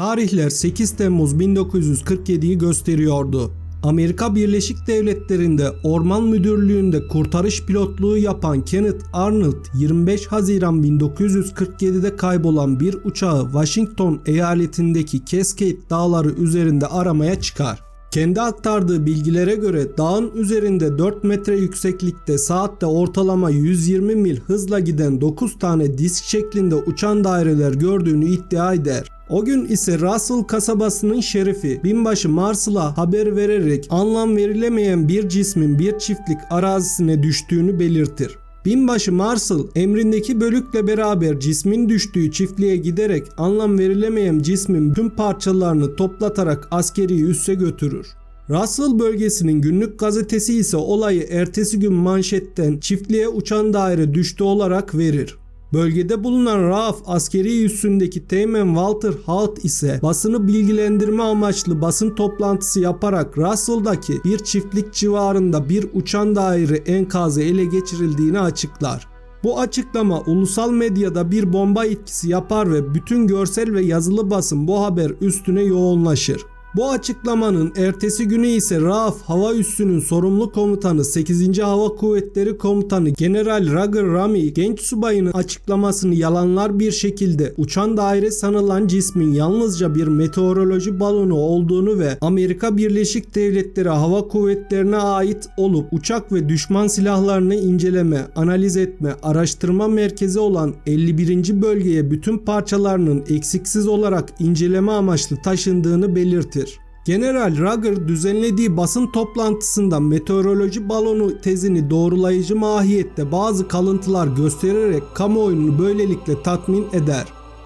Tarihler 8 Temmuz 1947'yi gösteriyordu. Amerika Birleşik Devletleri'nde Orman Müdürlüğü'nde kurtarış pilotluğu yapan Kenneth Arnold 25 Haziran 1947'de kaybolan bir uçağı Washington eyaletindeki Cascade Dağları üzerinde aramaya çıkar. Kendi aktardığı bilgilere göre dağın üzerinde 4 metre yükseklikte saatte ortalama 120 mil hızla giden 9 tane disk şeklinde uçan daireler gördüğünü iddia eder. O gün ise Russell kasabasının şerifi binbaşı Marshall'a haber vererek anlam verilemeyen bir cismin bir çiftlik arazisine düştüğünü belirtir. Binbaşı Marshall emrindeki bölükle beraber cismin düştüğü çiftliğe giderek anlam verilemeyen cismin tüm parçalarını toplatarak askeri üsse götürür. Russell bölgesinin günlük gazetesi ise olayı ertesi gün manşetten çiftliğe uçan daire düştü olarak verir. Bölgede bulunan Raaf askeri üssündeki Teğmen Walter Halt ise basını bilgilendirme amaçlı basın toplantısı yaparak Russell'daki bir çiftlik civarında bir uçan daire enkazı ele geçirildiğini açıklar. Bu açıklama ulusal medyada bir bomba etkisi yapar ve bütün görsel ve yazılı basın bu haber üstüne yoğunlaşır. Bu açıklamanın ertesi günü ise Raaf Hava Üssü'nün sorumlu komutanı 8. Hava Kuvvetleri Komutanı General Roger Rami genç subayının açıklamasını yalanlar bir şekilde uçan daire sanılan cismin yalnızca bir meteoroloji balonu olduğunu ve Amerika Birleşik Devletleri Hava Kuvvetlerine ait olup uçak ve düşman silahlarını inceleme, analiz etme, araştırma merkezi olan 51. bölgeye bütün parçalarının eksiksiz olarak inceleme amaçlı taşındığını belirtir. General Rager düzenlediği basın toplantısında meteoroloji balonu tezini doğrulayıcı mahiyette bazı kalıntılar göstererek kamuoyunu böylelikle tatmin eder.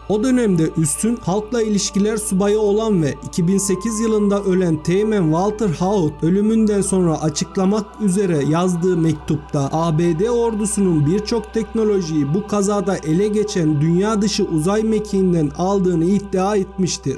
O dönemde üstün halkla ilişkiler subayı olan ve 2008 yılında ölen Teğmen Walter Haut ölümünden sonra açıklamak üzere yazdığı mektupta ABD ordusunun birçok teknolojiyi bu kazada ele geçen dünya dışı uzay mekiğinden aldığını iddia etmiştir.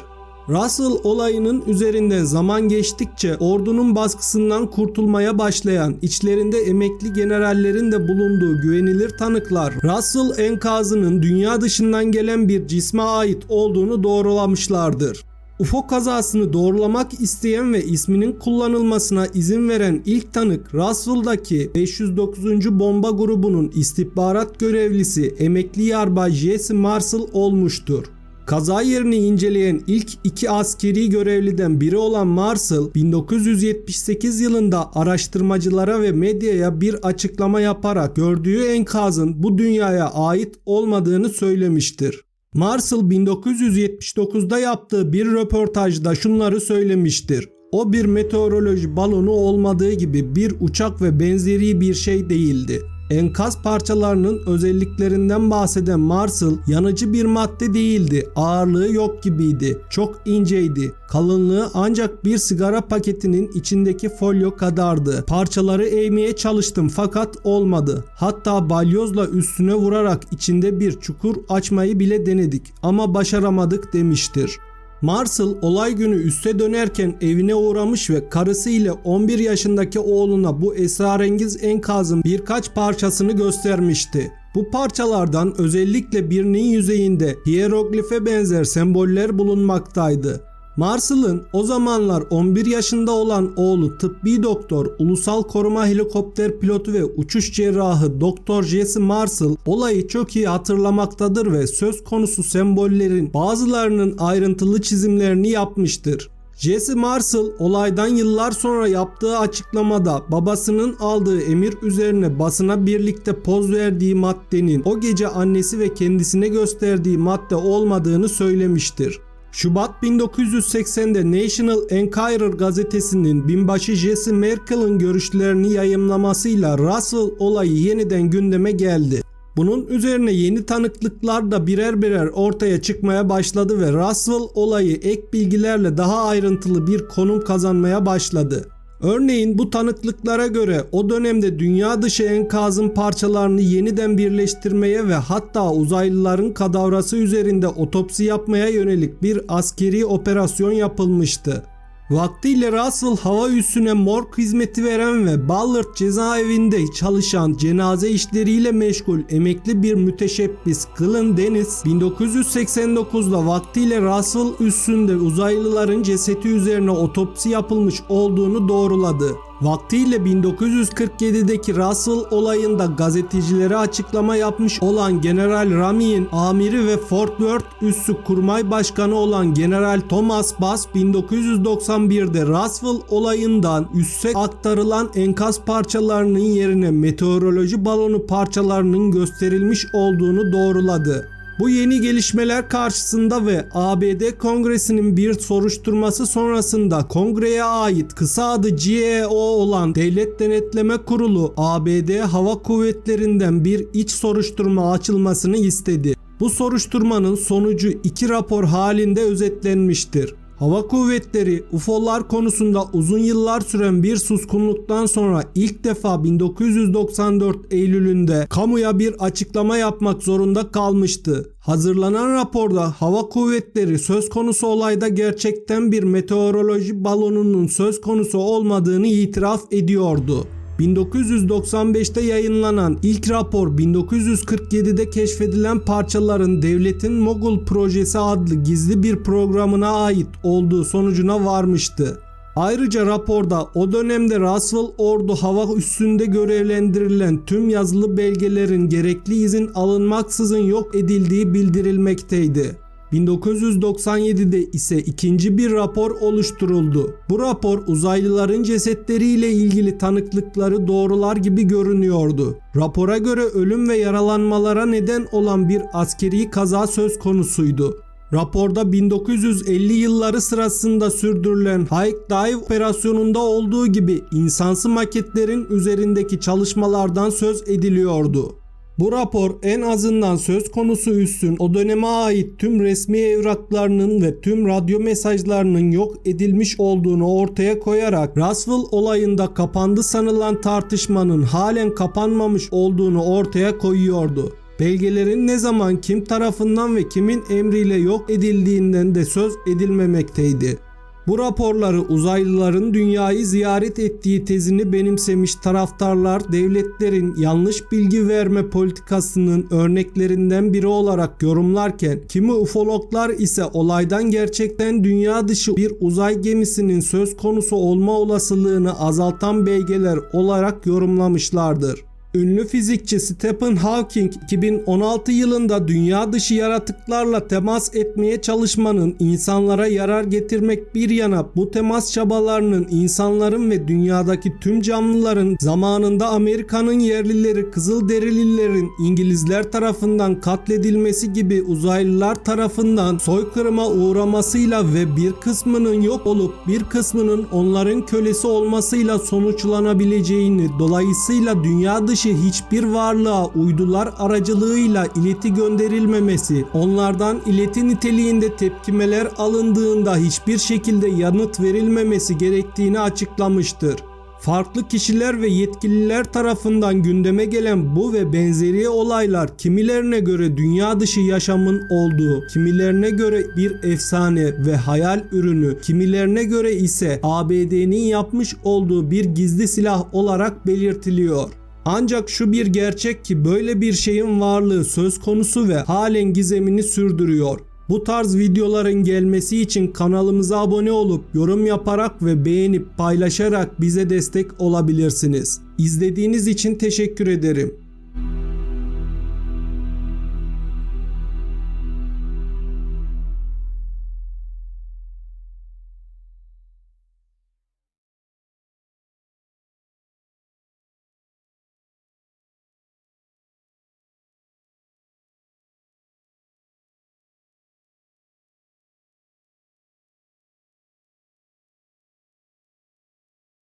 Russell olayının üzerinden zaman geçtikçe ordunun baskısından kurtulmaya başlayan içlerinde emekli generallerin de bulunduğu güvenilir tanıklar Russell enkazının dünya dışından gelen bir cisme ait olduğunu doğrulamışlardır. UFO kazasını doğrulamak isteyen ve isminin kullanılmasına izin veren ilk tanık Roswell'daki 509. bomba grubunun istihbarat görevlisi emekli yarbay Jesse Marshall olmuştur. Kaza yerini inceleyen ilk iki askeri görevliden biri olan Marshall 1978 yılında araştırmacılara ve medyaya bir açıklama yaparak gördüğü enkazın bu dünyaya ait olmadığını söylemiştir. Marshall 1979'da yaptığı bir röportajda şunları söylemiştir. O bir meteoroloji balonu olmadığı gibi bir uçak ve benzeri bir şey değildi. Enkaz parçalarının özelliklerinden bahseden Marshall yanıcı bir madde değildi. Ağırlığı yok gibiydi. Çok inceydi. Kalınlığı ancak bir sigara paketinin içindeki folyo kadardı. Parçaları eğmeye çalıştım fakat olmadı. Hatta balyozla üstüne vurarak içinde bir çukur açmayı bile denedik ama başaramadık demiştir. Marshall olay günü üste dönerken evine uğramış ve karısı ile 11 yaşındaki oğluna bu esrarengiz enkazın birkaç parçasını göstermişti. Bu parçalardan özellikle birinin yüzeyinde hieroglife benzer semboller bulunmaktaydı. Marshall'ın o zamanlar 11 yaşında olan oğlu tıbbi doktor, ulusal koruma helikopter pilotu ve uçuş cerrahı Doktor Jesse Marshall olayı çok iyi hatırlamaktadır ve söz konusu sembollerin bazılarının ayrıntılı çizimlerini yapmıştır. Jesse Marshall olaydan yıllar sonra yaptığı açıklamada babasının aldığı emir üzerine basına birlikte poz verdiği maddenin o gece annesi ve kendisine gösterdiği madde olmadığını söylemiştir. Şubat 1980'de National Enquirer gazetesinin binbaşı Jesse Merkel'ın görüşlerini yayımlamasıyla Russell olayı yeniden gündeme geldi. Bunun üzerine yeni tanıklıklar da birer birer ortaya çıkmaya başladı ve Russell olayı ek bilgilerle daha ayrıntılı bir konum kazanmaya başladı. Örneğin bu tanıklıklara göre o dönemde dünya dışı enkazın parçalarını yeniden birleştirmeye ve hatta uzaylıların kadavrası üzerinde otopsi yapmaya yönelik bir askeri operasyon yapılmıştı. Vaktiyle Russell hava üssüne morg hizmeti veren ve Ballard cezaevinde çalışan cenaze işleriyle meşgul emekli bir müteşebbis Glenn Dennis 1989'da vaktiyle Russell üssünde uzaylıların cesedi üzerine otopsi yapılmış olduğunu doğruladı. Vaktiyle 1947'deki Russell olayında gazetecilere açıklama yapmış olan General Rami'nin amiri ve Fort Worth üssü kurmay başkanı olan General Thomas Bass 1991'de Roswell olayından üsse aktarılan enkaz parçalarının yerine meteoroloji balonu parçalarının gösterilmiş olduğunu doğruladı. Bu yeni gelişmeler karşısında ve ABD Kongresi'nin bir soruşturması sonrasında kongreye ait kısa adı GAO olan Devlet Denetleme Kurulu ABD Hava Kuvvetleri'nden bir iç soruşturma açılmasını istedi. Bu soruşturmanın sonucu iki rapor halinde özetlenmiştir. Hava kuvvetleri UFO'lar konusunda uzun yıllar süren bir suskunluktan sonra ilk defa 1994 Eylül'ünde kamuya bir açıklama yapmak zorunda kalmıştı. Hazırlanan raporda hava kuvvetleri söz konusu olayda gerçekten bir meteoroloji balonunun söz konusu olmadığını itiraf ediyordu. 1995'te yayınlanan ilk rapor 1947'de keşfedilen parçaların devletin Mogul Projesi adlı gizli bir programına ait olduğu sonucuna varmıştı. Ayrıca raporda o dönemde Roswell Ordu hava üssünde görevlendirilen tüm yazılı belgelerin gerekli izin alınmaksızın yok edildiği bildirilmekteydi. 1997'de ise ikinci bir rapor oluşturuldu. Bu rapor uzaylıların cesetleriyle ilgili tanıklıkları doğrular gibi görünüyordu. Rapora göre ölüm ve yaralanmalara neden olan bir askeri kaza söz konusuydu. Raporda 1950 yılları sırasında sürdürülen Hike Dive operasyonunda olduğu gibi insansı maketlerin üzerindeki çalışmalardan söz ediliyordu. Bu rapor en azından söz konusu üssün o döneme ait tüm resmi evraklarının ve tüm radyo mesajlarının yok edilmiş olduğunu ortaya koyarak Roswell olayında kapandı sanılan tartışmanın halen kapanmamış olduğunu ortaya koyuyordu. Belgelerin ne zaman kim tarafından ve kimin emriyle yok edildiğinden de söz edilmemekteydi. Bu raporları uzaylıların dünyayı ziyaret ettiği tezini benimsemiş taraftarlar devletlerin yanlış bilgi verme politikasının örneklerinden biri olarak yorumlarken kimi ufologlar ise olaydan gerçekten dünya dışı bir uzay gemisinin söz konusu olma olasılığını azaltan belgeler olarak yorumlamışlardır. Ünlü fizikçi Stephen Hawking 2016 yılında dünya dışı yaratıklarla temas etmeye çalışmanın insanlara yarar getirmek bir yana bu temas çabalarının insanların ve dünyadaki tüm canlıların zamanında Amerika'nın yerlileri Kızılderililerin İngilizler tarafından katledilmesi gibi uzaylılar tarafından soykırıma uğramasıyla ve bir kısmının yok olup bir kısmının onların kölesi olmasıyla sonuçlanabileceğini dolayısıyla dünya dışı hiçbir varlığa uydular aracılığıyla ileti gönderilmemesi, onlardan ileti niteliğinde tepkimeler alındığında hiçbir şekilde yanıt verilmemesi gerektiğini açıklamıştır. Farklı kişiler ve yetkililer tarafından gündeme gelen bu ve benzeri olaylar kimilerine göre dünya dışı yaşamın olduğu, kimilerine göre bir efsane ve hayal ürünü, kimilerine göre ise ABD'nin yapmış olduğu bir gizli silah olarak belirtiliyor. Ancak şu bir gerçek ki böyle bir şeyin varlığı söz konusu ve halen gizemini sürdürüyor. Bu tarz videoların gelmesi için kanalımıza abone olup yorum yaparak ve beğenip paylaşarak bize destek olabilirsiniz. İzlediğiniz için teşekkür ederim.